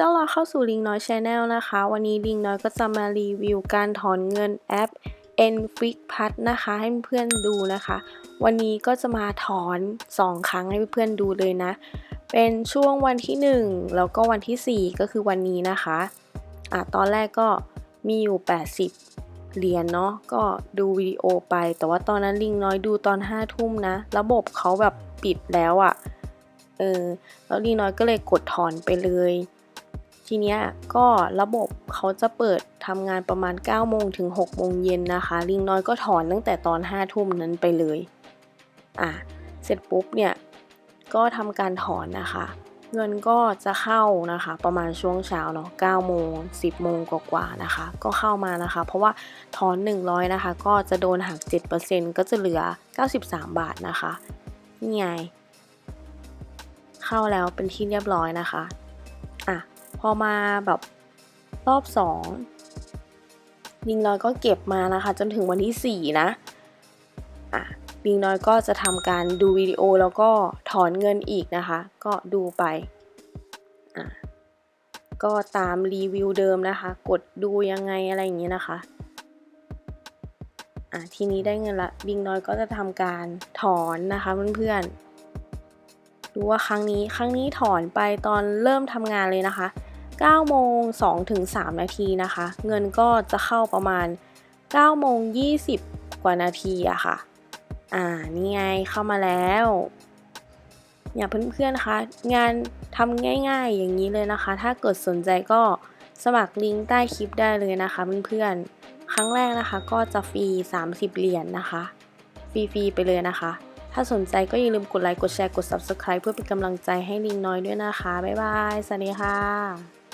ต้อนรับเข้าสู่ลิงน้อยชาแนลนะคะ วันนี้ลิงน้อยก็จะมารีวิวการถอนเงินแอป n f i x p a s นะคะ ให้เพื่อนดูนะคะ วันนี้ก็จะมาถอน 2 ครั้งให้เพื่อนดูเลยนะ เป็นช่วงวันที่ 1 แล้วก็วันที่ 4 ก็คือวันนี้นะคะอะตอนแรกก็มีอยู่ 80 เหรียญเนาะก็ดูวิดีโอไป แต่ว่าตอนนั้นลิงน้อยดูตอน5ทุ่มนะ ระบบเขาแบบปิดแล้วอะ่ะเออแล้วลิงน้อยก็เลยกดถอนไปเลย ทีเนี้ยก็ระบบเขาจะเปิดทำงานประมาณ 9 โมงถึง 6 โมงเย็นนะคะ ลิงน้อยก็ถอนตั้งแต่ตอน 5 ทุ่มนั้นไปเลย อะ เสร็จปุ๊บเนี่ย ก็ทำการถอนนะคะ เงินก็จะเข้านะคะ ประมาณช่วงเช้าเนาะ9โมง 10 โมงกว่าๆนะคะ ก็เข้ามานะคะ เพราะว่าถอน 100 นะคะ ก็จะโดนหัก 7%ก็จะเหลือ 93 บาทนะคะ นี่ไง เข้าแล้วเป็นที่เรียบร้อยนะคะอะ พอมาแบบรอบสองลิงน้อยก็เก็บมานะคะ จนถึงวันที่ 4 นะอะลิงน้อยก็จะทำการดูวิดีโอแล้วก็ถอนเงินอีกนะคะ ก็ดูไปอะก็ตามรีวิวเดิมนะคะ กดดูยังไงอะไรอย่างเงี้ยนะคะอะทีนี้ได้เงินละลิงน้อยก็จะทำการถอนนะคะเพื่อนๆ ดูว่าครั้งนี้ครั้งนี้ถอนไปตอนเริ่มทำงานเลยนะคะ9โมง2ถึง3นาทีนะคะ เงินก็จะเข้าประมาณ9โมง20 กว่านาทีอะค่ะ อ่า นี่ไงเข้ามาแล้วเนี่ยเพื่อนๆนะคะ งานทำง่ายๆอย่างนี้เลยนะคะ ถ้าเกิดสนใจก็สมัครลิงก์ใต้คลิปได้เลยนะคะเพื่อนๆ ครั้งแรกนะคะก็จะฟรี 30 เหรียญนนะคะ ฟรีๆไปเลยนะคะ ถ้าสนใจก็อย่าลืมกดไลค์ กดแชร์ กด Subscribe เพื่อเป็นกำลังใจให้ลิงน้อยด้วยนะคะ บ๊ายบาย สวัสดีค่ะ